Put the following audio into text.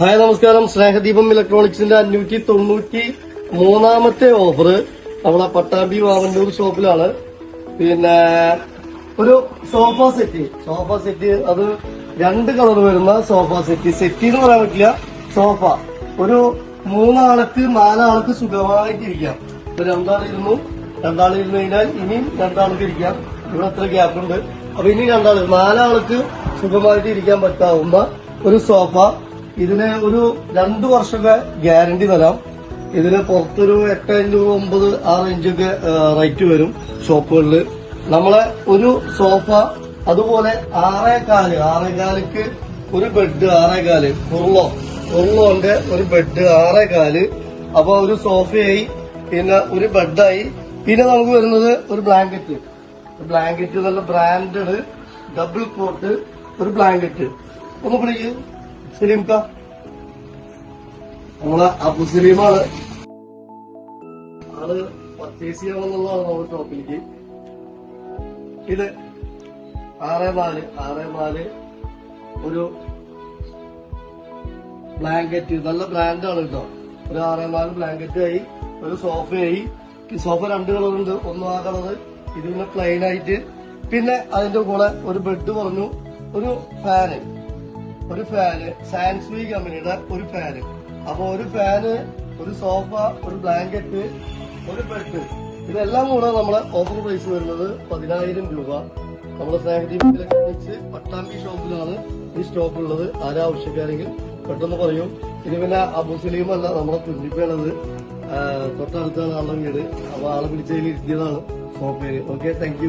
Hi നമസ്കാരം. സ്നേഹദീപം ഇലക്ട്രോണിക്സിന്റെ അഞ്ഞൂറ്റി തൊണ്ണൂറ്റി മൂന്നാമത്തെ ഓഫർ. നമ്മളെ പട്ടാമ്പി വാവന്നൂർ ഷോപ്പിലാണ്. പിന്നെ ഒരു സോഫ സെറ്റ് സോഫ സെറ്റ് അത് രണ്ട് കളർ വരുന്ന സോഫ സെറ്റ് സെറ്റ് എന്ന് പറയാൻ പറ്റില്ല സോഫ ഒരു മൂന്നാൾക്ക് നാലാൾക്ക് സുഖമായിട്ട് ഇരിക്കാം ഇപ്പൊ രണ്ടാളിരുന്നു രണ്ടാളിരുന്നു കഴിഞ്ഞാൽ ഇനിയും രണ്ടാൾക്ക് ഇരിക്കാം. ഇവിടെ അത്ര ഗ്യാപ്പ് ഉണ്ട്. അപ്പൊ ഇനി രണ്ടാൾ നാലാൾക്ക് സുഖമായിട്ട് ഇരിക്കാൻ പറ്റാവുന്ന ഒരു സോഫ ഇതിന് ഒരു രണ്ടു വർഷമൊക്കെ ഗ്യാരണ്ടി തരാം. ഇതിന് പുറത്തൊരു എട്ട് ഇഞ്ച് ഒമ്പത് ആ റേഞ്ചൊക്കെ റേറ്റ് വരും ഷോപ്പുകളിൽ നമ്മളെ ഒരു സോഫ അതുപോലെ ആറേകാൽ ആറേകാലിക്ക് ഒരു ബെഡ് ആറേകാൽ ഉള്ളോ ഉള്ളോന്റെ ഒരു ബെഡ് ആറേകാൽ. അപ്പൊ ഒരു സോഫയായി പിന്നെ ഒരു ബെഡായി. പിന്നെ നമുക്ക് വരുന്നത് ഒരു ബ്ലാങ്കറ്റ്. ബ്ലാങ്കറ്റ് നല്ല ബ്രാൻഡഡ് ഡബിൾ കോട്ട് ഒരു ബ്ലാങ്കറ്റ്. ഒന്ന് പിടിക്ക്. സലീംക്ക നമ്മളെ അബുസലീമാണ് ആൾ പർച്ചേസ് ചെയ്യാമെന്നുള്ളതാണ് നമ്മുടെ ഷോപ്പിലേക്ക് ഇത് ആറ് നാല് ആറ് നാല് ഒരു ബ്ലാങ്കറ്റ് നല്ല ബ്രാൻഡാണ് കേട്ടോ. ഒരു ആറ് നാല് ബ്ലാങ്കറ്റ് ആയി ഒരു സോഫയായി സോഫ രണ്ട് കളറുണ്ട് ഒന്ന് ആ കളറ് ഇത് പിന്നെ പ്ലെയിൻ ആയിട്ട്. പിന്നെ അതിന്റെ കൂടെ ഒരു ബെഡ് പറഞ്ഞു ഒരു ഫാന് ഒരു ഫാന് സാൻസ്വി കമ്പനിയുടെ ഒരു ഫാന് അപ്പൊ ഒരു ഫാന് ഒരു സോഫ ഒരു ബ്ലാങ്കറ്റ് ഒരു ബെഡ് ഇതെല്ലാം കൂടെ നമ്മളെ ഓഫർ പ്രൈസ് വരുന്നത് പതിനായിരം രൂപ. നമ്മുടെ സ്നേഹദീപ് ഇലക്ട്രോണിക്സ് പട്ടാമ്പി ഷോപ്പിലാണ് ഈ സ്റ്റോക്ക് ഉള്ളത്. ആരാ ആവശ്യക്കാരെങ്കിൽ പെട്ടെന്ന് പറയൂ. ഇനി പിന്നെ അബു നമ്മളെ തുന്നിപ്പേണത് തൊട്ടടുത്താണ് ആളുടെ വീട്. അപ്പൊ ആളെ വിളിച്ചതിൽ ഇരുത്തിയതാണ്. സോഫയിൽ ഓക്കെ താങ്ക്